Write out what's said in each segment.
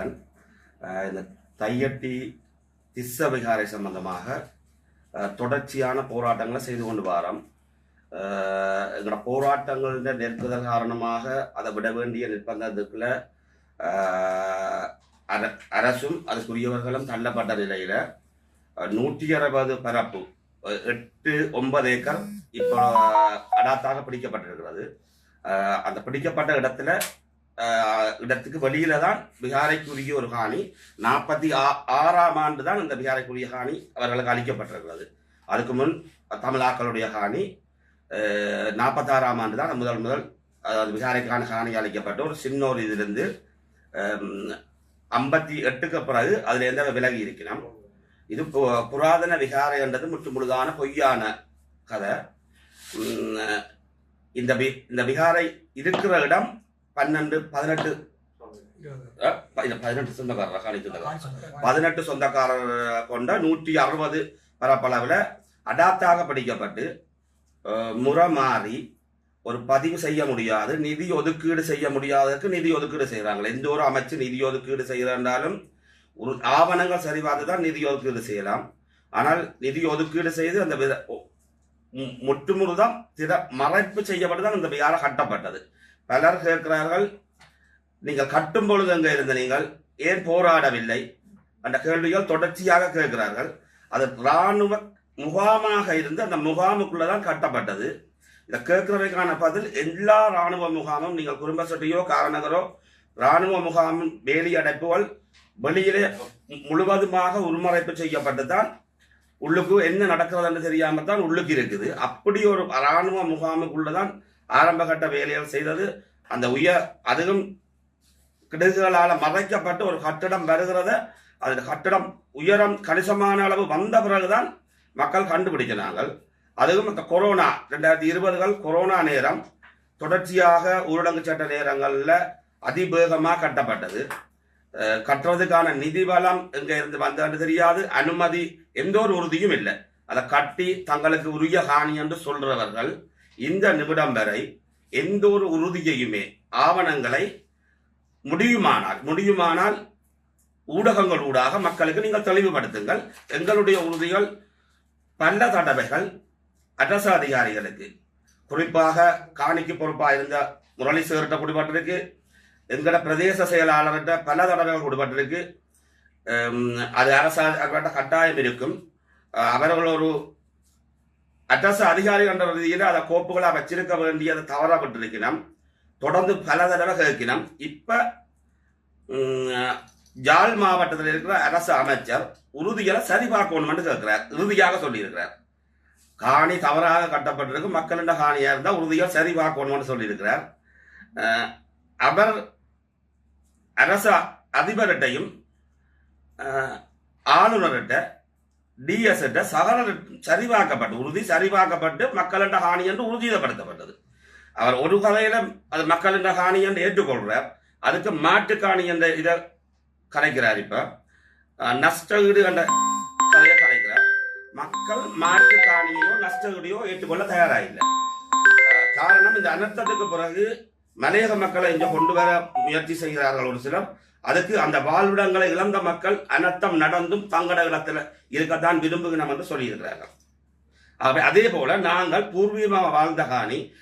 மகன் இந்த தையட்டி திஸ்ஸ விகாரை சம்பந்தமாக தொடர்ச்சியான போராட்டங்களை செய்து கொண்டு வாரோம். எங்களோட போராட்டங்கள நெருக்குதல் காரணமாக அதை விட வேண்டிய நிர்பந்தத்துக்குள்ள அர- அரசும் அதுக்குரியவர்களும் தள்ளப்பட்ட நிலையில நூற்றி அறுபது பரப்பு எட்டு ஒன்பது ஏக்கர் இப்போ அடாத்தாக பிடிக்கப்பட்டிருக்கிறது. அந்த பிடிக்கப்பட்ட இடத்துல இடத்துக்கு வெளியில தான் பிகாரைக்குரிய ஒரு காணி. நாற்பத்தி ஆ ஆறாம் ஆண்டு தான் இந்த பிகாரைக்குரிய காணி அவர்களுக்கு அளிக்கப்பட்டிருக்கிறது. அதுக்கு முன் தமிழாக்களுடைய காணி நாற்பத்தாறாம் ஆண்டு தான் முதல் முதல் அதாவது பிகாரைக்கான காணி அளிக்கப்பட்ட ஒரு சின்ன ஒரு இதிலிருந்து ஐம்பத்தி எட்டுக்கு பிறகு அதில் எந்த விலகி இருக்கிறோம் இது பு- புராதன விகாரை என்றது முற்று முழுதான பொய்யான கதை. இந்த பி இந்த விகாரை இருக்கிற இடம் பன்னெண்டு பதினெட்டு. பதினெட்டு சொந்தக்காரர்? காணி சொந்தக்காரர்? பதினெட்டு சொந்தக்காரர் கொண்ட நூற்றி அறுபது பரப்பளவில் அடாப்டாக படிக்கப்பட்டு முறை மாறி ஒரு பதிவு செய்ய முடியாது நிதி ஒதுக்கீடு செய்ய முடியாததுக்கு நிதி ஒதுக்கீடு செய்கிறாங்க எந்த ஒரு அமைச்சு நிதி ஒதுக்கீடு செய்கிறாலும் ஒரு ஆவணங்கள் சரிபார்த்து தான் நிதி ஒதுக்கீடு செய்யலாம். ஆனால் நிதி ஒதுக்கீடு செய்து அந்த வித முற்றுமுழுதான் திற மறைப்பு செய்யப்பட்டு தான் இந்த விகாரம் கட்டப்பட்டது. பலர் கேட்கிறார்கள் நீங்கள் கட்டும் பொழுது எங்க இருந்த நீங்கள்? ஏன் போராடவில்லை? அந்த கேள்விகள் தொடர்ச்சியாக கேட்கிறார்கள். அது இராணுவ முகாமாக இருந்து அந்த முகாமுக்குள்ளதான் கட்டப்பட்டது. இதை கேட்கிறவைக்கான பதில் எல்லா இராணுவ முகாமும் நீங்கள் குடும்ப சொட்டியோ காரணகரோ இராணுவ முகாமின் வேலி அடைப்புகள் வெளியிலே முழுவதுமாக உள்மறைப்பு செய்யப்பட்டு தான் உள்ளுக்கு என்ன நடக்கிறதுன்னு தெரியாமல் தான் உள்ளுக்கு இருக்குது. அப்படி ஒரு இராணுவ முகாமுக்குள்ளதான் ஆரம்பகட்ட வேலைகள் செய்தது. அந்த உயர் அதுவும் கிடுகுகளால் மறைக்கப்பட்டு ஒரு கட்டிடம் வருகிறத. அது கட்டிடம் உயரம் கணிசமான அளவு வந்த பிறகுதான் மக்கள் கண்டுபிடிக்கிறார்கள். அதுவும் இந்த கொரோனா ரெண்டாயிரத்தி இருபதுகள் கொரோனா நேரம் தொடர்ச்சியாக ஊரடங்கு சட்ட நேரங்களில் அதிவேகமாக கட்டப்பட்டது. கட்டுறதுக்கான நிதி பலம் எங்கே இருந்து வந்தது தெரியாது. அனுமதி எந்த ஒரு உறுதியும் இல்லை. அதை கட்டி தங்களுக்கு உரிய ஹானி என்று சொல்றவர்கள் இந்த நிமிடம் வரை எந்த ஒரு உறுதியையுமே ஆவணங்களை முடியுமானால் முடியுமானால் ஊடகங்கள் ஊடாக மக்களுக்கு நீங்கள் தெளிவுபடுத்துங்கள். எங்களுடைய உறுதிகள் பல தடவைகள் அரசு அதிகாரிகளுக்கு குறிப்பாக காணிக்கு பொறுப்பாக இருந்த முரளி சேர்கிட்ட குடிபட்டிருக்கு. எங்களோட பிரதேச செயலாளர்கிட்ட பல தடவைகள் குடிபட்டிருக்கு. அது அரசு கட்டாயம் இருக்கும். அவர்கள் ஒரு அரசு அதிகாரி என்ற ரீதியில் அதை கோப்புகளாக வச்சிருக்க வேண்டியது தவறப்பட்டிருக்கணும் தொடர்ந்து பல தடவை கேட்கணும் இப்ப ஜாழ் மாவட்டத்தில் இருக்கிற அரசு அமைச்சர் உறுதிகளை சரிபார்க்கணும்னு கேட்கிறார். இறுதியாக சொல்லியிருக்கிறார். காணி தவறாக கட்டப்பட்டிருக்கு. மக்களின் காணியாக இருந்தால் உறுதியாக சரி பார்க்கணும்னு சொல்லியிருக்கிறார். அவர் அரசு அதிபர்கிட்டையும் ஆளுநர்கிட்ட டிஎஸ்கிட்ட சகல சரிவாக்கப்பட்டு உறுதி சரிவாக்கப்பட்டு மக்களிட ஹானி என்று உறுதிப்படுத்தப்பட்டது. அவர் ஒரு கதையில அது மக்களிட ஹானி என்று ஏற்றுக்கொள்றார் அதுக்கு மாட்டுக்காணி என்ற இதை கலைக்கிறார் இப்ப. நஷ்ட ஈடு என்ற கதையை கலைக்கிறார். மக்கள் மாட்டு நஷ்ட ஈடையோ ஏற்றுக்கொள்ள தயாராகில்லை காரணம் இந்த அனர்த்தத்துக்கு பிறகு மலையக மக்களை இங்கே கொண்டு வர முயற்சி செய்கிறார்கள் ஒரு சிலர். அதுக்கு அந்த வாழ்விடங்களை இழந்த மக்கள் அனர்த்தம் நடந்தும் தங்கட இடத்துல இருக்கத்தான் விரும்புகிறோம் என்று சொல்லியிருக்கிறார்கள். ஆகவே அதே போல நாங்கள் பூர்வீகமாக வாழ்ந்த காணி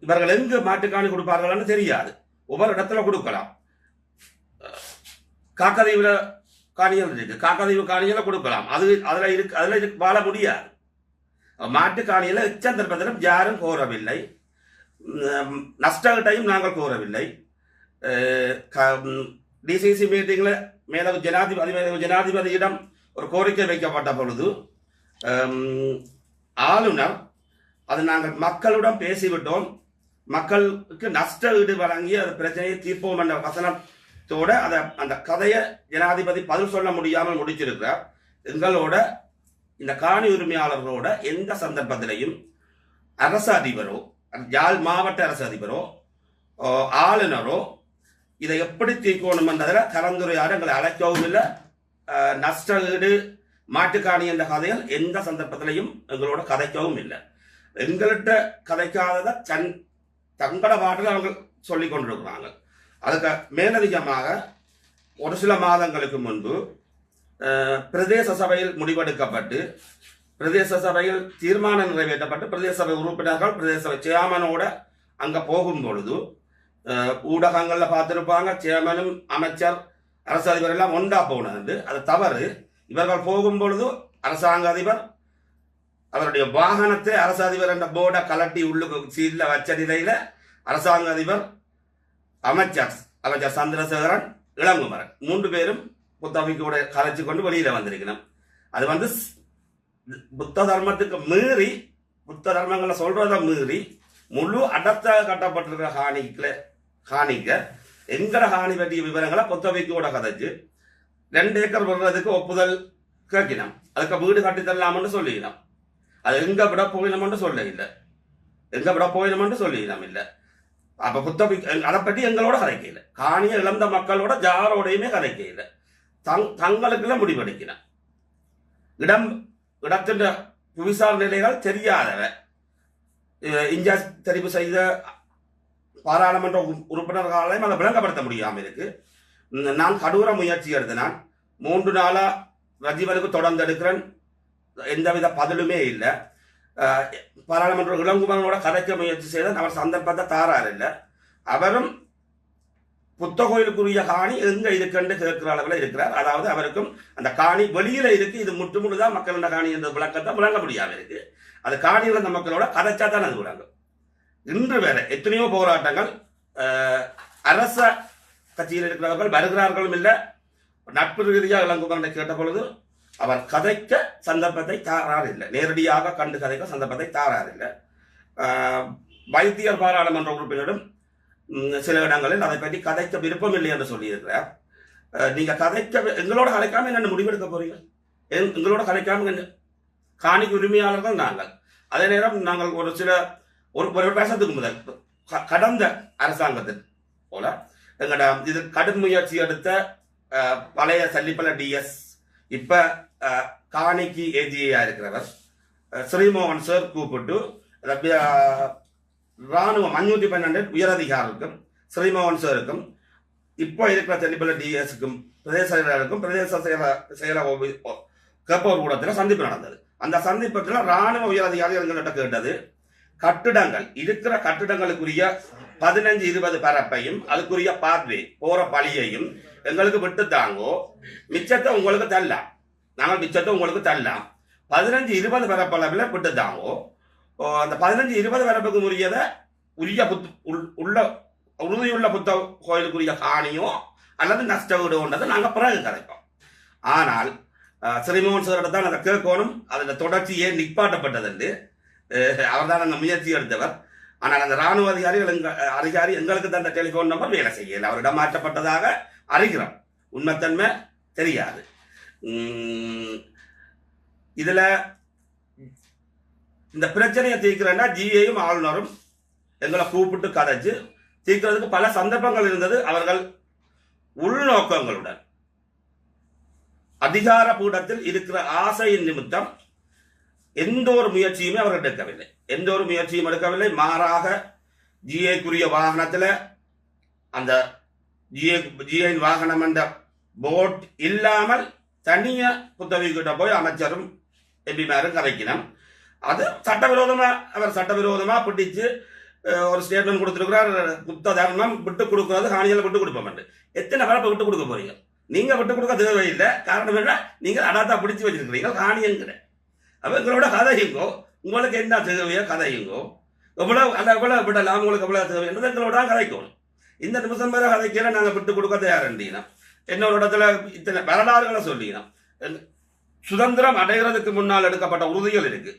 இவர்கள் எங்கு மாட்டுக்காணி கொடுப்பார்கள்னு தெரியாது. ஒவ்வொரு இடத்துல கொடுக்கலாம். அஹ், காணிகள் இருக்கு. காக்கதீவு காணிகளை கொடுக்கலாம். அது அதில் இருக்கு அதில் இருக்கு வாழ முடியாது. மாட்டு காணியில் எச்சந்தர்ப்பத்திலும் யாரும் கோரவில்லை. உம், நஷ்டத்தையும் நாங்கள் கோரவில்லை. டிசிசி மீட்டிங்கில் மேலவை ஜனாதிபதி ஜனாதிபதியிடம் ஒரு கோரிக்கை வைக்கப்பட்ட பொழுது ஆளுநர் அது நாங்கள் மக்களிடம் பேசிவிட்டோம். மக்களுக்கு நஷ்ட ஈடு வழங்கி அந்த பிரச்சனையை தீர்ப்போம் என்ற வசனத்தோட அதை அந்த கதையை ஜனாதிபதி பதில் சொல்ல முடியாமல் முடிச்சிருக்கிறார். எங்களோட இந்த காணி உரிமையாளர்களோட எந்த சந்தர்ப்பத்திலையும் அரசு அதிபரோ யாழ் மாவட்ட அரசு அதிபரோ ஆளுநரோ இதை எப்படி தீர்க்கணும் என்றதில் கலந்துரையாட எங்களை அழைக்கவும் இல்லை. நஷ்ட ஈடு மாட்டுக்காணி என்ற கதைகள் எந்த சந்தர்ப்பத்திலையும் எங்களோட கதைக்கவும் இல்லை. எங்கள்கிட்ட கதைக்காததை தன் தங்கள பாட்டில் அவங்க சொல்லி கொண்டிருக்கிறாங்க. அதுக்கு மேலதிகமாக ஒரு சில மாதங்களுக்கு முன்பு பிரதேச சபையில் முடிவெடுக்கப்பட்டு பிரதேச சபையில் தீர்மானம் நிறைவேற்றப்பட்டு பிரதேச சபை உறுப்பினர்கள் பிரதேச சபை சேர்மனோட அங்கே போகும் பொழுது ஊடகங்களில் பார்த்துருப்பாங்க சேர்மனும் அமைச்சர் அரசு அதிபர் எல்லாம் ஒன்றா போனது அது தவறு இவர்கள் போகும் பொழுது அரசாங்க அதிபர் அவருடைய வாகனத்தை அரசு அதிபர் என்ற போர்டை கலட்டி உள்ளுக்கு சீட்டில் வச்ச நிலையில் அரசாங்க அதிபர் அமைச்சர் அமைச்சர் சந்திரசேகரன் இளங்குமரன் மூன்று பேரும் புத்தகைக்கூட கலைச்சு கொண்டு வெளியில் வந்திருக்கணும் அது வந்து ஸ்- புத்த தர்மத்துக்கு மீறி புத்த தர்மங்களை சொல்றதை மீறி முழு அடர்த்தாக கட்டப்பட்டிருக்கிற ஹானிக்கில் ஹானிக்க எங்கட ஹானி பற்றிய விவரங்களை புத்தகைக்கூட கதைச்சு ரெண்டு ஏக்கர் விடுறதுக்கு ஒப்புதல் கேட்கினோம். அதுக்கு வீடு கட்டி தரலாம்னு சொல்லிக்கிறோம் அது எங்க விட போயினோம்னு சொல்ல இல்லை எங்க விட போயினோம்னு சொல்லிக்கணும் இல்லை. அப்ப புத்தகி அதை பற்றி எங்களோட கதைக்கல காணியை இழந்த மக்களோட ஜாரோடையுமே கதைக்கல தங் தங்களுக்குள்ள முடிவெடுக்கணும் இடம் இடத்தின் புவிசார் நிலைகள் தெரியாதவ. அஹ் இந்தியா தெரிவு செய்த பாராளுமன்ற உறுப்பினர்களாலையும் அதை விளங்கப்படுத்த முடியாமல் இருக்கு. நான் கடூர முயற்சி எடுத்தினான் மூன்று நாளாக ரஜீவனுக்கு தொடர்ந்து எடுக்கிறேன். எந்தவித பதிலுமே இல்லை. பாராளுமன்ற இளங்குமரனோட கதைக்க முயற்சி செய்த அவர் சந்தர்ப்பத்தை தாரார் இல்லை. அவரும் புத்த கோயிலுக்குரிய காணி எங்க இருக்குன்னு கேட்கிற அளவில் இருக்கிறார். அதாவது அவருக்கும் அந்த காணி வெளியில இருக்கு. இது முற்று முழுதான் மக்களோட காணி என்ற விளக்கத்தை விளங்க முடியாமல் இருக்கு. அது காணியில் இருந்த மக்களோட கதைச்சா தான் அது விளங்கும். இன்று வேற எத்தனையோ போராட்டங்கள் அரச கட்சியில் இருக்கிறவர்கள் வருகிறார்களும் இல்லை. நட்பு ரீதியாக இளங்குமரனை கேட்ட பொழுது அவர் கதைக்க சந்தர்ப்பத்தை தாரார் இல்லை. நேரடியாக கண்டு கதைக்க சந்தர்ப்பத்தை தாரார் இல்லை. வைத்தியர் பாராளுமன்ற உறுப்பினரும் சில இடங்களில் அதை பற்றி கதைக்க விருப்பம் இல்லை என்று சொல்லியிருக்கிறார். நீங்க கதைக்க எங்களோட கலைக்காம என்ன முடிவெடுக்க போறீங்க? எங்களோட கலைக்காம என்ன? காணிக்கு உரிமையாளர்கள் நாங்கள். அதே நேரம் நாங்கள் ஒரு சில ஒரு ஒரு வருஷத்துக்கு முதல். கடந்த அரசாங்கத்தில். போல. எங்கட இது கடும் முயற்சி எடுத்த பழைய சல்லிப்பல டிஎஸ் இப்ப காணிக்கு ஏஜியா இருக்கிறவர் ஸ்ரீமோகன் சார் கூப்பிட்டு ராணுவம் அஞ்சூற்றி பன்னெண்டு உயரதிகாரிக்கும் ஸ்ரீமோகன் சாருக்கும் இப்போ இருக்கிற தெளிப்பல டிஎஸ்க்கும் பிரதேச செயலாளருக்கும் பிரதேச செயல செயல ஓபி- கேட்பவர் கூடத்தில் சந்திப்பு நடந்தது. அந்த சந்திப்பத்தில் ராணுவ உயரதிகாரி எங்கள்கிட்ட கேட்டது கட்டிடங்கள். இருக்கிற கட்டிடங்களுக்குரிய பதினஞ்சு இருபது பரப்பையும் அதுக்குரிய பார்வை போற பழியையும் எங்களுக்கு விட்டு தாங்கோ மிச்சத்தை உங்களுக்கு தரலாம் நாங்கள் மிச்சத்தை உங்களுக்கு தரலாம் பதினஞ்சு இருபது பரப்பளவில் விட்டு தாங்கோ அந்த பதினஞ்சு இருபது பரப்புக்கு உரியதை உரிய புத் உள்- உள்ள உறுதியுள்ள புத்த கோயிலுக்குரிய காணியோ அல்லது நஷ்ட வீடுன்றதை நாங்கள் பிறகு கதைப்போம். ஆனால் ஸ்ரீமோகன் சாரிடம் தான் அதை கேட்கணும். அதில் தொடர்ச்சி ஏன் நிப்பாட்டப்பட்டது அவர்தான் அவர் அந்த முயற்சி எடுத்தவர். ஆனால் அந்த ராணுவ அதிகாரிகள் எங்க அதிகாரி எங்களுக்கு தான் அந்த டெலிஃபோன் நம்பர் வேலை செய்யல. அவரிடம் மாற்றப்பட்டதாக அறிகிறோம். உண்மைத்தன்மை தெரியாது. இதில் இந்த பிரச்சனையை தீர்க்கிறேன்னா ஜிஏயும் ஆளுநரும் எங்களை கூப்பிட்டு கதைச்சு தீர்க்கிறதுக்கு பல சந்தர்ப்பங்கள் இருந்தது. அவர்கள் உள்நோக்கங்களுடன் அதிகார பீடத்தில் இருக்கிற ஆசையின் நிமித்தம் எந்த ஒரு முயற்சியுமே அவர்கள் எடுக்கவில்லை. எந்த ஒரு முயற்சியும் எடுக்கவில்லை. மாறாக ஜிஏக்குரிய வாகனத்தில் அந்த ஜிஏ ஜிஏன் வாகனம் என்ற போட் இல்லாமல் தனியாக புத்தகை கிட்ட போய் அமைச்சரும் எம்பிமாரும் கதைக்கணும் அது சட்டவிரோதமா அவர் சட்டவிரோதமா பிடிச்சு ஒரு ஸ்டேட்மெண்ட் கொடுத்துருக்கிறார். புத்த தர்மம் விட்டு கொடுக்கறது ஹானியில் விட்டு கொடுப்போம் எத்தனை பரப்பை விட்டு கொடுக்க போறீங்க? நீங்க விட்டு கொடுக்க தேவையில்லை. காரணம் என்ன? நீங்கள் அடாத்தா பிடிச்சு வச்சிருக்கிறீங்க. ஹானியங்கிற அப்ப எங்களோட கதையுங்கோ உங்களுக்கு என்ன தேவையோ கதையுங்கோ எவ்வளவு அந்த எவ்வளோ விடலாம் உங்களுக்கு எவ்வளோ தேவை என்றது எங்களோட கதைக்கும் இந்த நிமிஷம் வரை கதைக்கிற நாங்கள் விட்டு கொடுக்க தயாரண்டினா இன்னொரு இடத்துல இத்தனை வரலாறுகளை சொல்லினோம் சுதந்திரம் அடைகிறதுக்கு முன்னால் எடுக்கப்பட்ட உறுதிகள் இருக்கு.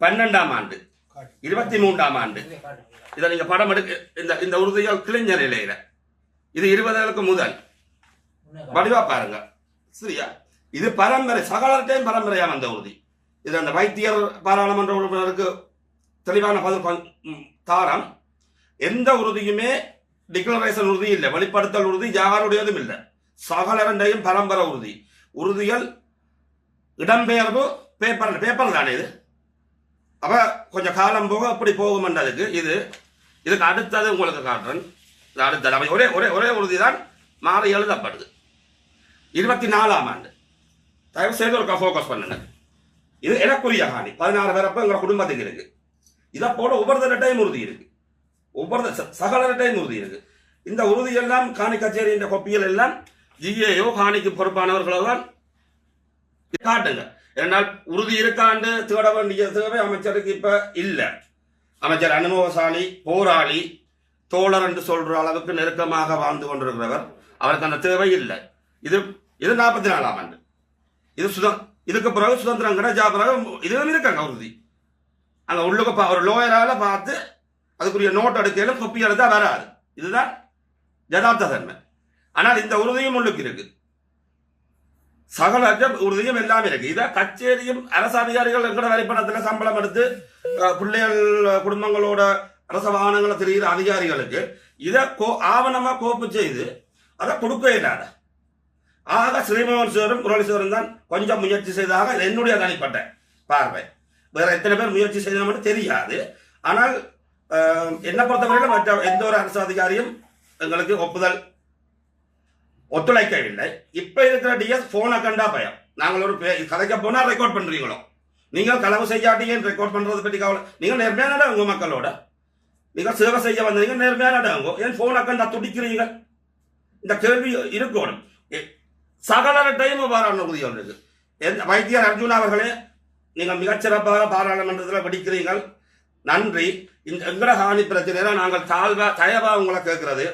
பன்னெண்டாம் ஆண்டு இருபத்தி மூன்றாம் ஆண்டு. இதை நீங்க படம் எடுக்க இந்த இந்த உறுதிகள் கிழிஞ்ச நிலையில. இது இருபதுகளுக்கு முதல். வடிவா பாருங்க. சரியா? இது பரம்பரை சகலத்தையும் பரம்பரையா வந்த உறுதி. இது அந்த வைத்தியர் பாராளுமன்ற உறுப்பினருக்கு தெளிவான பதில் தாரம். எந்த உறுதியுமே டிக்ளரேஷன் உறுதி இல்லை. வெளிப்படுத்தல் உறுதி யாருடையதும் இல்லை. சகலரண்டையும் பரம்பரை உறுதி. உறுதிகள் இடம்பெயர்வு பேப்பர் பேப்பர் தானே இது? அப்ப கொஞ்சம் காலம் போக அப்படி போகுமென்றதுக்கு இது. இதுக்கு அடுத்தது உங்களுக்கு காட்டுறேன். இது அடுத்தது. அவை ஒரே ஒரே ஒரே உறுதி தான் மாறி எழுதப்படுது. இருபத்தி நாலாம் ஆண்டு. தயவு செய்து ஒரு ஃபோக்கஸ் பண்ணுங்க. இது எனக்குரிய ஹானி பதினாறு பிறப்பு எங்க குடும்பத்துக்கு இருக்கு. இதை போல ஒவ்வொரு டைம் உறுதி இருக்கு. ஒவ்வொரு சகல டைம் உறுதி இருக்கு. இந்த உறுதி எல்லாம் காணி கச்சேரி என்ற கொப்பிகள் எல்லாம் ஜிஏயோ காணிக்கு பொறுப்பானவர்களோ தான் காட்டுங்க. ஏன்னால் உறுதி இருக்காண்டு தேட வேண்டிய தேவை அமைச்சருக்கு இப்ப இல்லை. அமைச்சர் அனுபவசாலி போராளி தோழர் என்று சொல்ற அளவுக்கு நெருக்கமாக வாழ்ந்து கொண்டிருக்கிறவர். அவருக்கு அந்த தேவை இல்லை. இது இது நாற்பத்தி நாலாம் ஆண்டு. இது சுதம் இதுக்கு பிறகு சுதந்திரம் கிடைச்சா பிறகு இதுவும் இருக்காங்க உறுதி அந்த உள்ளுக்கு ஒரு லோயரால பார்த்து அதுக்குரிய நோட் எடுக்கையிலும் கொப்பி எடுத்தா வராது இதுதான் யதார்த்த தன்மை. ஆனால் இந்த உறுதியும் உள்ளுக்கு இருக்கு. சகல உறுதியும் எல்லாமே இருக்கு. இதை கச்சேரியும் அரசு அதிகாரிகள் எங்கட வரிப்பணத்தில் சம்பளம் எடுத்து பிள்ளைகள் குடும்பங்களோட அரச வாகனங்களை தெரிகிற அதிகாரிகளுக்கு இதை கோ ஆவணமாக கோப்பு செய்து அதை கொடுக்க இல்லாத ஆக ஸ்ரீமோகன் சிவரும் குரலீஸ்வரன் தான் கொஞ்சம் முயற்சி செய்ததாக என்னுடைய தனிப்பட்ட பார்வை. வேற எத்தனை பேர் முயற்சி செய்த மட்டும் தெரியாது. ஆனால் என்னை பொறுத்தவரையில மற்ற எந்த ஒரு அரசு அதிகாரியும் எங்களுக்கு ஒப்புதல் ஒத்துழைக்கவில்லை. இப்ப இருக்கிற டிஎஸ் போனை கண்டா பயம். நாங்கள் ஒரு பே- கதைக்க போனா ரெக்கார்ட் பண்றீங்களோ? நீங்கள் களவு செய்யாட்டீங்க ரெக்கார்ட் பண்றது பற்றி கவலை நீங்க நேர்மையான உங்க மக்களோட. நீங்க சேவை செய்ய வந்தீங்க நேர்மையான உங்க ஏன் போனை கண்டா துடிக்கிறீங்க இந்த கேள்வி இருக்கணும். சகலர சகல டைம் பாராளுமன்ற உறுதி ஒன்று எந்த- வைத்தியர் அர்ஜுன் அவர்களே நீங்கள் மிகச்சிறப்பாக பாராளுமன்றத்தில் படிக்கிறீர்கள். நன்றி. இந்த எங்கட ஹானி பிரச்சனையில நாங்கள் தாழ்வா தயவா உங்களை கேட்கறது.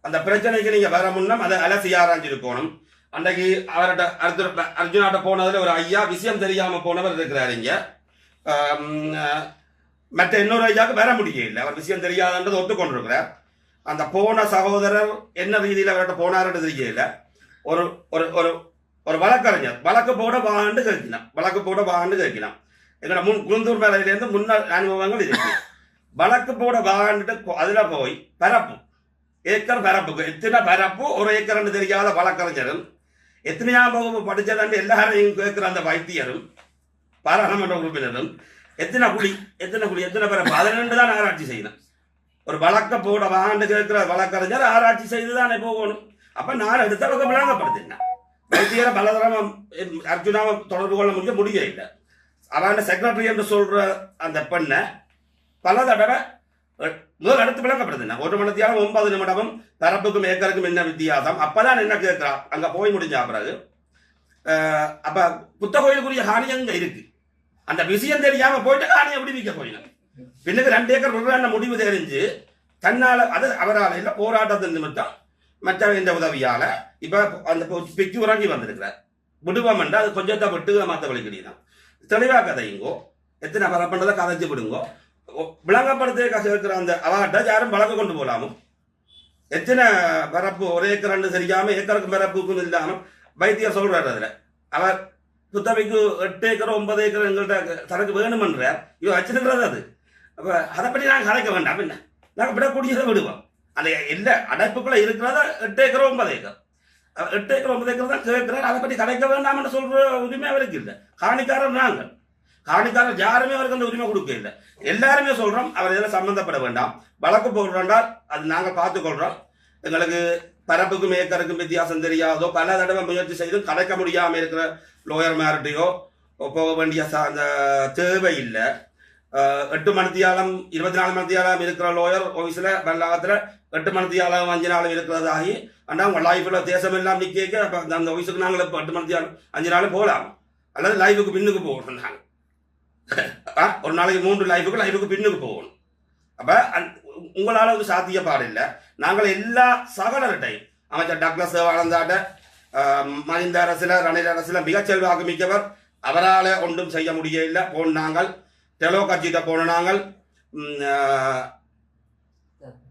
அந்த பிரச்சனைக்கு நீங்க வர முன்னம் அதை அலசி ஆராய்ஞ்சிருக்கணும் அன்றைக்கு அவர்கிட்ட அர்ஜுன் அர்ஜுனாட்ட போனதுல ஒரு ஐயா விஷயம் தெரியாம போனவர் இருக்கிறார் இங்க. மற்ற இன்னொரு ஐயாவுக்கு வர முடியல அவர் விஷயம் தெரியாதுன்றது ஒத்துக்கொண்டிருக்கிறார். அந்த போன சகோதரர் என்ன ரீதியில் அவர்கிட்ட போனார்ன்றது தெரியல ஒரு ஒரு ஒரு ஒரு வழக்கறிஞர் வழக்கு போட வாண்டு கேட்கலாம் வழக்கு போட வாண்டு கேட்கலாம் எங்களோட முன் குழுந்தூர் மேலையிலேருந்து முன்னாள் அனுபவங்கள் இருக்கு வழக்கு போட வாண்டுட்டு அதில் போய் பரப்பு ஏக்கர் பரப்புக்கு எத்தனை பரப்பு ஒரு ஏக்கர்னு தெரியாத வழக்கறிஞரும் எத்தனையாம் வகுப்பு படிச்சதாண்டு எல்லாரையும் கேட்குற அந்த வைத்தியரும் பாராளுமன்ற உறுப்பினரும் எத்தனை குழி எத்தனை குழி எத்தனை பரப்பு அதை தான் ஆராய்ச்சி செய்யணும் ஒரு வழக்க போட வாண்டு கேட்குற வழக்கறிஞர் ஆராய்ச்சி செய்து தானே போகணும் அப்ப நான் அடுத்த பக்கம் விளங்கப்படுத்தினேன் வைத்தியரை பலதரம் அர்ஜுனாவை தொடர்பு கொள்ள முடிய முடியல அவன் செக்ரட்டரி என்று சொல்ற அந்த பெண்ணை பல தடவை முதல் அடுத்து விளக்கப்படுத்தினேன் ஒரு மணத்தியாலும் ஒன்பது நிமிடமும் பரப்புக்கும் ஏக்கருக்கும் என்ன வித்தியாசம் அப்பதான் என்ன கேட்கிறா அங்க போய் முடிஞ்ச பிறகு அப்ப புத்த கோயிலுக்குரிய ஹானி அங்க இருக்கு அந்த விஷயம் தெரியாம போயிட்டு ஹானியை விடுவிக்க போயினேன் பின்னுக்கு ரெண்டு ஏக்கர் விடுறான முடிவு தெரிஞ்சு தன்னால அது அவரால் இல்ல போராட்டத்தின் நிமித்தம் மற்ற இந்த உதவியால இப்போ அந்த பெக்கி உறங்கி வந்திருக்கிறார். விடுவோம் அது கொஞ்சத்தை விட்டு மாற்ற வழிக்கிறீங்க தெளிவாக கதையுங்கோ எத்தனை பரப்புன்றதை கதைச்சு விடுங்கோ. ஒ- விளங்கப்படுத்த இருக்கிற அந்த அவாட்ட யாரும் வழக்கு கொண்டு போகலாமோ எத்தனை பரப்பு ஒரு ஏக்கர் ரெண்டு சரியாம ஏக்கருக்கு பரப்புக்கும் இல்லாமல் வைத்தியர் சொல்றாரு அதில். அவர் குத்தவைக்கு எட்டு ஏக்கர் ஒன்பது ஏக்கர் எங்கள்கிட்ட தனக்கு வேணுமன்றார். இவன் வச்சிருக்கிறது அது. அப்போ அதை பற்றி நாங்கள் கலைக்க வேண்டாம். என்ன? நாங்கள் விடக்கூடியதை விடுவோம். அந்த என்ன அடைப்புக்குள்ள இருக்கிறத எட்டு ஏக்கர் ஒன்பது ஏக்கர். எட்டு ஏக்கர் ஒன்பது ஏக்கர் தான் கேட்கிறார். அதை பற்றி கலைக்க வேண்டாம்னு சொல்ற உரிமை அவருக்கு இல்லை. காணிக்காரர் நாங்கள். காணிக்காரர் யாருமே அவருக்கு அந்த உரிமை கொடுக்க இல்லை எல்லாருமே சொல்றோம் அவர் இதில் சம்மந்தப்பட வேண்டாம். வழக்கு போடுறோண்டால் அது நாங்கள் பார்த்துக்கொள்றோம். எங்களுக்கு பரப்புக்கும் ஏக்கருக்கும் வித்தியாசம் தெரியாதோ பல தடவை முயற்சி செய்து கலைக்க முடியாமல் இருக்கிற லோயர் மேரிட்டையோ போக வேண்டிய அந்த தேவை இல்லை எட்டு மணித்தியாலம் இருபத்தி நாலு மணித்தியாலம் இருக்கிற லோயர் ஆஃபீஸில் பல்லாகத்தில் எட்டு மணித்தியாலம் அஞ்சு நாளும் இருக்கிறதாகி ஆனால் உங்கள் லைஃப்பில் தேசம் எல்லாம் நிற்க அந்த ஆஃபீஸுக்கு நாங்கள் இப்போ எட்டு மணித்தியாலம் அஞ்சு நாளும் போகலாம் அல்லது லைஃபுக்கு பின்னுக்கு போகணும் நாங்கள் ஒரு நாளைக்கு மூன்று லைஃபுக்கு லைஃபுக்கு பின்னுக்கு போகணும் அப்போ உங்களால் ஒரு சாத்தியப்பாடு இல்லை நாங்கள் எல்லா சகலர்கிட்டையும் அமைச்சர் டக்ளஸ் வளர்ந்தாட்ட மஹிந்த அரசில் ரணில் அரசில் மிகச்செல்வாக்கு மிக்கவர் அவரால் ஒன்றும் செய்ய முடியவில்லை போன் நாங்கள் தெலோ கட்சிகிட்ட போன நாங்கள்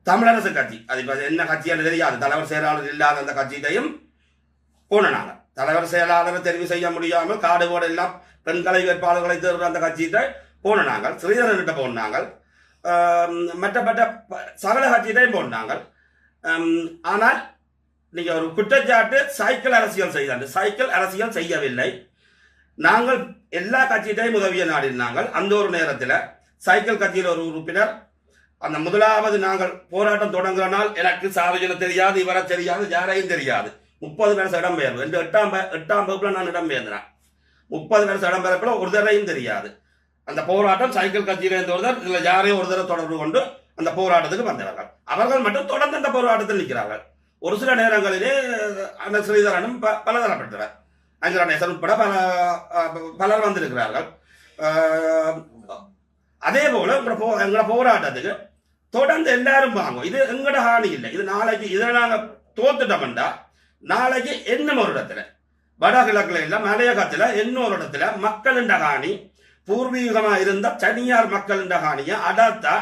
தமிழரசு கட்சி. அது இப்போ என்ன கட்சியானு தெரியாது. தலைவர் செயலாளர் இல்லாத அந்த கட்சியிட்டையும் போன நாங்கள். தலைவர் செயலாளரை தெரிவு செய்ய முடியாமல் காடு கோடு எல்லாம் பெண்களை வேட்பாளர்களை தேர்வு அந்த கட்சியிட்ட போன நாங்கள். ஸ்ரீதரன்கிட்ட போன நாங்கள். மற்ற மற்ற சகல கட்சியிட்டையும் போன நாங்கள். ஆனால் நீங்கள் ஒரு குற்றச்சாட்டு சைக்கிள் அரசியல் செய்தாண்டு சைக்கிள் அரசியல் செய்யவில்லை. நாங்கள் எல்லா கட்சியிட்டையும் உதவிய நாடினாங்கள் அந்த ஒரு நேரத்தில் சைக்கிள் கட்சியில் ஒரு உறுப்பினர் அந்த முதலாவது நாங்கள் போராட்டம் தொடங்குற நாள் எனக்கு சாவஜன தெரியாது இவரை தெரியாது யாரையும் தெரியாது. முப்பது வருஷம் இடம்பெயர்வு என்று எட்டாம் ப- எட்டாம் வகுப்புல நான் இடம்பெயர்ந்தேன் முப்பது வருஷம் இடம்பெயர்ப்பில் ஒரு தடவையும் தெரியாது. அந்த போராட்டம் சைக்கிள் கட்சியில் இருந்த ஒருத்தர் இதில் யாரையும் ஒரு தடவை தொடர்பு கொண்டு அந்த போராட்டத்துக்கு வந்தவர்கள். அவர்கள் மட்டும் தொடர்ந்து அந்த போராட்டத்தில் நிற்கிறார்கள். ஒரு சில நேரங்களிலே அந்த ஸ்ரீதரனும் ப- அஞ்சலா அஞ்சரணேசன் உட்பட பல பலர் வந்திருக்கிறார்கள். அதே போல எங்களோட போ எங்களோட போராட்டத்துக்கு தொடர்ந்து எல்லாரும் வாங்கும் இது எங்கட ஹானி இல்லை. இது நாளைக்கு இதில் நாங்கள் தோத்துட்டோம்டா நாளைக்கு இன்னும் ஒரு இடத்துல. வடகிழக்குல இல்லை மலையகத்தில் இன்னொரு இடத்துல மக்களின் ஹானி பூர்வீகமாக இருந்த தனியார் மக்களின் ஹானியை அடர்த்தா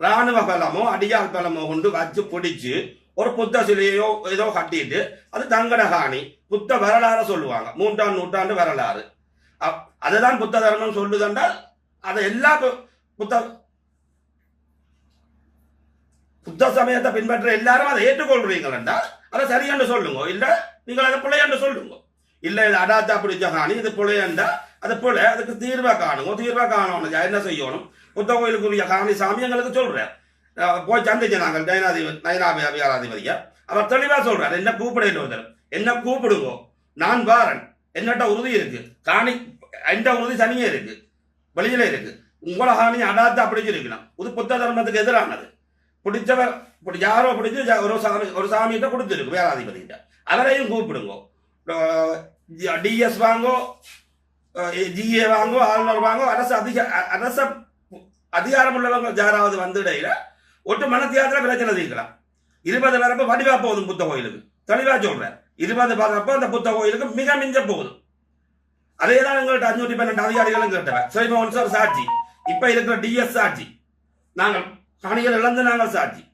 ராணுவ பலமோ அடியால் பலமோ கொண்டு வச்சு பிடிச்சு ஒரு புத்த சிலையோ ஏதோ கட்டிட்டு அது தங்கடகாணி புத்த வரலாறு சொல்லுவாங்க மூன்றாம் நூற்றாண்டு வரலாறு அப்- அதுதான் புத்த தர்மம் சொல்லுதென்றால் அதை எல்லா புத்த புத்த சமயத்தை பின்பற்ற எல்லாரும் அதை ஏற்றுக்கொள்றீங்கள் என்றால் அதை சரியாண்டு சொல்லுங்க இல்ல நீங்கள் அதை பிள்ளையாண்டு சொல்லுங்க இல்ல இது அடாத்தா பிடிச்ச காணி இது பிள்ளையண்டா அது பிள்ளை அதுக்கு தீர்வா காணுங்க தீர்வா காணணும் என்ன செய்யணும் புத்த கோயிலுக்குரிய காணி சாமி எங்களுக்கு சொல்றேன் போய் சந்திச்சு நாங்கள் நயனாதிபதி நயனாபி அபியாராதிபதியா? அவர் தெளிவாக சொல்றாரு என்ன கூப்பிடையில் ஒருத்தர் என்ன கூப்பிடுவோம் நான் வாரன். என்னட்ட உறுதி இருக்கு. காணி எந்த உறுதி தனியே இருக்கு. வெளியில இருக்கு. உங்களை காணி அப்படின்னு பிடிச்சிருக்கலாம் இது புத்த தர்மத்துக்கு எதிரானது. பிடிச்சவர் இப்படி யாரோ பிடிச்சி ஒரு சாமி ஒரு சாமிகிட்ட கொடுத்துருக்கு வேலாதிபதிகிட்ட அவரையும் கூப்பிடுங்க. டிஎஸ் வாங்கோ ஜிஏ வாங்கோ ஆளுநர் வாங்கோ அரசு அதிக அரச அதிகாரம் உள்ளவங்க யாராவது வந்துடையில ஒட்டு மனத்தியாரத்தில் பிரச்சனை தீர்க்கலாம். இருபது வரப்ப வடிவா போதும் புத்த கோயிலுக்கு. தெளிவா சொல்றேன். இருபது வரப்ப அந்த புத்த கோயிலுக்கு மிக மிஞ்ச போதும் அதே தான் எங்கள்கிட்ட அஞ்சூற்றி பன்னெண்டு அதிகாரிகளும் கேட்டவன் ஸ்ரீமோகன் சார் சாட்சி. இப்ப இருக்கிற டிஎஸ் சாட்சி. நாங்கள் காணிகள் இழந்து நாங்கள் சாட்சி.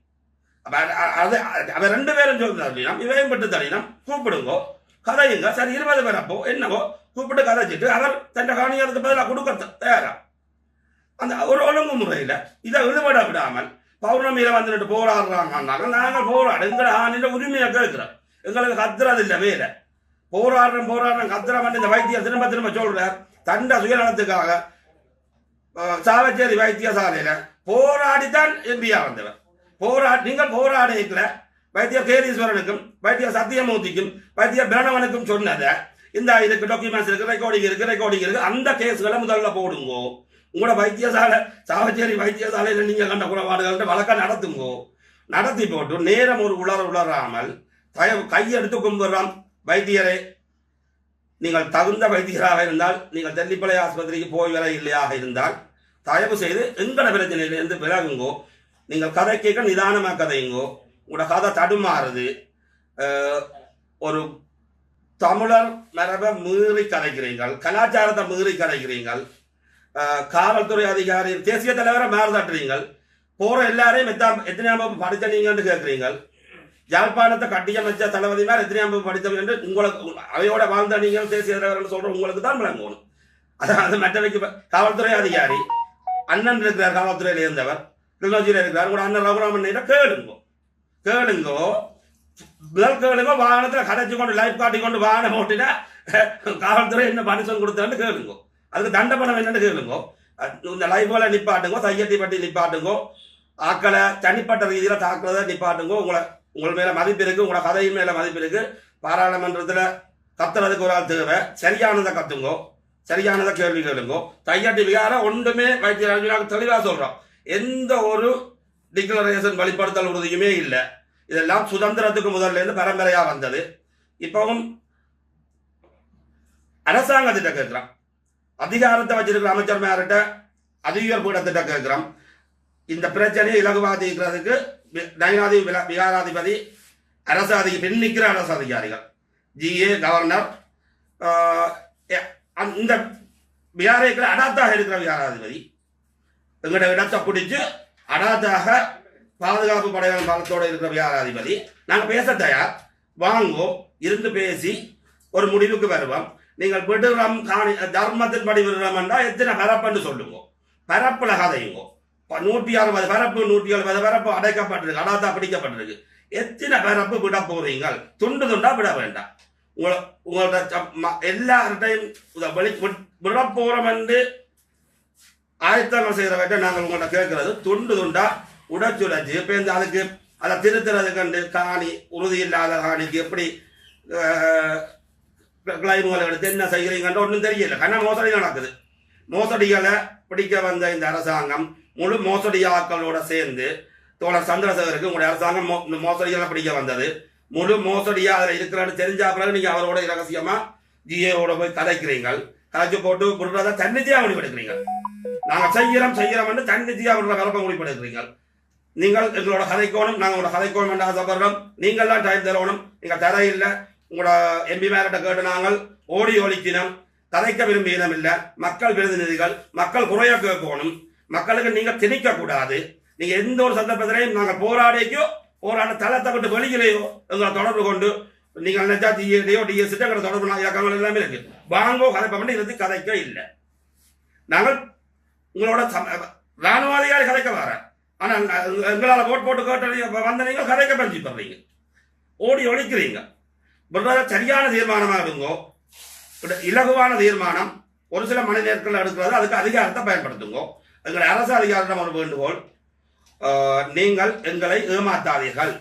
அப்ப அது அ- ரெண்டு பேரும் சொல்லினா இவையும் பெற்று தள்ளினா கூப்பிடுங்கோ. கதையுங்க. சரி இருபது பேரப்போ என்னவோ? கூப்பிட்டு கதைச்சிட்டு அவர் தன் காணிகளுக்கு பதிலாக கொடுக்க தயாரா? அந்த ஒரு ஒழுங்கு முறையில் இதை விடுபட விடாமல் பௌர்ணமியில வந்துட்டு போராடுறாங்க. நாங்கள் போராடு எங்களை ஆணில உரிமையை கேட்கிறோம் எங்களுக்கு கத்துறது இல்லை வேற போராடுறோம் போராடுறோம் கத்துறோம் இந்த வைத்தியம் திரும்ப திரும்ப சொல்றார். தண்ட சுயநலத்துக்காக சாவச்சேரி வைத்தியசாலையில போராடித்தான் எம்பியா வந்தவர். போரா நீங்கள் போராடிக்கல வைத்திய கேதீஸ்வரனுக்கும் வைத்திய சத்தியமூர்த்திக்கும் வைத்திய பிரணவனுக்கும் சொன்னதை இந்த இதுக்கு டாக்குமெண்ட்ஸ் இருக்கு ரெக்கார்டிங் இருக்கு ரெக்கார்டிங் இருக்கு அந்த கேஸ்களை முதல்ல போடுங்கோ. உங்களோட வைத்தியசாலை சாவச்சேரி வைத்தியசாலையில் நீங்கள் கண்ட குறைபாடுகள் வழக்க நடத்துங்கோ நடத்தி போட்டு நேரம் ஒரு உளர உளராமல் தய கையெடுத்து கும்பிடுறோம் வைத்தியரே. நீங்கள் தகுந்த வைத்தியராக இருந்தால் நீங்கள் தெல்லிப்பளை ஆஸ்பத்திரிக்கு போய் வர இல்லையாக இருந்தால் தயவு செய்து எங்கட பிரச்சனையிலிருந்து விலகுங்கோ. நீங்கள் கதை கேட்க நிதானமாக கதையுங்கோ. உங்களோட கதை தடுமாறுது. ஒரு தமிழர் மரபை மீறி கதைக்கிறீர்கள் கலாச்சாரத்தை மீறி கதைக்கிறீர்கள். காவல்துறை அதிகாரி தேசிய தலைவரை மேல போற எல்லாரையும் எத்தாம் எத்தனையாம் படிச்ச நீங்கன்னு கேட்குறீங்கள் யாழ்ப்பாணத்தை கட்டியமைச்ச தளபதி மேல எத்தனையாம் வகுப்பு படித்தவர் என்று உங்களுக்கு அவையோட வாழ்ந்த நீங்கள் தேசிய தலைவர்னு சொல்ற உங்களுக்கு தான் விளங்கணும் அதாவது மற்றவைக்கு காவல்துறை அதிகாரி அண்ணன் இருக்கிறார் காவல்துறையில் இருந்தவர் கிளிநொச்சியில் இருக்கிறார் கூட அண்ணன் ரகுராமன் கேளுங்கோ கேளுங்கோ முதல் கேளுங்க வாகனத்தில் கடைச்சி கொண்டு லைஃப் காட்டி கொண்டு வாகனம் ஓட்டினா காவல்துறை என்ன பனிஷன் கொடுத்தான்னு கேளுங்கோ அதுக்கு தண்டப்பணம் என்னன்னு கேளுங்கோ. இந்த லைஃபோல நிப்பாட்டுங்கோ தையட்டி பட்டி நிப்பாட்டுங்கோ ஆக்களை தனிப்பட்ட ரீதியில் தாக்குறத நிப்பாட்டுங்கோ. உங்களை உங்கள் மேலே மதிப்பு இருக்குது உங்களோட கதையின் மேலே மதிப்பு இருக்குது பாராளுமன்றத்தில் கத்துறதுக்கு ஒரு ஆள் தேவை. சரியானதை கத்துங்கோ. சரியானதை கேள்வி கேளுங்கோ. தையட்டி விகார ஒன்றுமே வைத்தியர் தெளிவாக சொல்கிறோம் எந்த ஒரு டிக்ளரேஷன் வெளிப்படுத்தல் உறுதியுமே இல்லை. இதெல்லாம் சுதந்திரத்துக்கு முதல்ல இருந்து வந்தது. இப்போவும் அரசாங்கத்திட்ட கேட்குறான் அதிகாரத்தை வச்சிருக்கிற அமைச்சர்மார்கிட்ட அதிகார பீடத்திட்ட கேட்கிறோம். இந்த பிரச்சனையை இலகுவாதிக்கிறதுக்கு வி- நயனாதி வில- விகாராதிபதி அரசு அதிக பின் நிற்கிற அரசு அதிகாரிகள். ஜிஏ கவர்னர் இந்த விகாரைக்கு அடாத்தாக இருக்கிற விகாராதிபதி எங்களோட இடத்தை பிடிச்சு அடாத்தாக பாதுகாப்பு படைகள் பலத்தோடு இருக்கிற விகாராதிபதி. நாங்கள் பேச தயார். வாங்கோ இருந்து பேசி ஒரு முடிவுக்கு வருவோம். நீங்கள் விடுறம் காணி தர்மத்தின் படி விடுறோம் என்றால் எத்தனை பரப்புன்னு சொல்லுங்க பரப்புல கதையுங்க நூற்றி அறுபது பரப்பு நூற்றி அறுபது பரப்பு அடைக்கப்பட்டிருக்கு. அடாத்தா பிடிக்கப்பட்டிருக்கு. எத்தனை பரப்பு விட போறீங்கள்? துண்டு துண்டா விட வேண்டாம். உங்களை உங்களோட எல்லார்டையும் வெளி விட்- விட போறோம் என்று ஆயத்தங்கள் செய்கிறவற்றை நாங்கள் உங்கள்கிட்ட கேட்கறது. துண்டு துண்டா உடைச்சுடைச்சு இப்போ இந்த அதுக்கு அதை திருத்துறது கண்டு காணி உறுதி இல்லாத காணிக்கு எப்படி கிளைமுகளை எடுத்து என்ன செய்கிறீங்கன்ற ஒன்றும் தெரியல. கண்ணா மோசடி நடக்குது. மோசடிகளை பிடிக்க வந்த இந்த அரசாங்கம் முழு மோசடியாக்களோட சேர்ந்து தோழர் சந்திரசேகருக்கு உங்களுடைய அரசாங்கம் மோ- இந்த மோசடிகளை பிடிக்க வந்தது. முழு மோசடியா அதில் இருக்கிறான்னு தெரிஞ்சா பிறகு நீங்க அவரோட ரகசியமா ஜிஏவோட போய் கதைக்கிறீங்கள் கதைச்சு போட்டு விடுறத தன்னிச்சையா முடிவெடுக்கிறீங்க. நாங்கள் செய்கிறோம் செய்கிறோம்னு தன்னிச்சையா விடுற கலப்பை முடிவெடுக்கிறீங்க. நீங்கள் எங்களோட கதைக்கோணும் நாங்கள் உங்களோட கதைக்கோணும் என்று ஆசைப்படுறோம். நீங்கள்லாம் டைம் தரணும். நீங்கள் தர இல்லை. உங்களோட எம்பிமார்கிட்ட கேட்டு நாங்கள் ஓடி ஒழிக்கணும் கதைக்க விரும்பியதும் இல்லை மக்கள் பிரதிநிதிகள் மக்கள் குறைய கேட்கணும். மக்களுக்கு நீங்கள் திணிக்க கூடாது. எந்த ஒரு சந்தர்ப்பத்திலையும் நாங்கள் போராடிக்கோ போராட தளத்தை விட்டு வெளியிலையோ எங்களை தொடர்பு கொண்டு நீங்கள் நினைச்சா டிஏடியோ டிஎஸ்சிட்டோ எங்களை தொடர்பு நான் இலக்கங்கள் எல்லாமே இருக்கு. வாங்கோ கதைப்ப பண்ணி இருந்து கதைக்க இல்லை. நாங்கள் உங்களோட சம- ராணுவ அதிகாரி கதைக்க வர. ஆனால் எங்களால் ஓட் போட்டு கேட்டு வந்த நீங்கள் கதைக்க பறிச்சு பண்றீங்க ஓடி ஒழிக்கிறீங்க சரியான தீர்மானமாக இருங்கோ இலகுவான தீர்மானம். ஒரு சில மணி நேரத்தில் எடுக்கிறது. அதுக்கு அதிகாரத்தை பயன்படுத்துங்கோ. எங்களை அரசு அதிகாரிடம் ஒரு வேண்டுகோள். நீங்கள் எங்களை ஏமாத்தாதீர்கள்.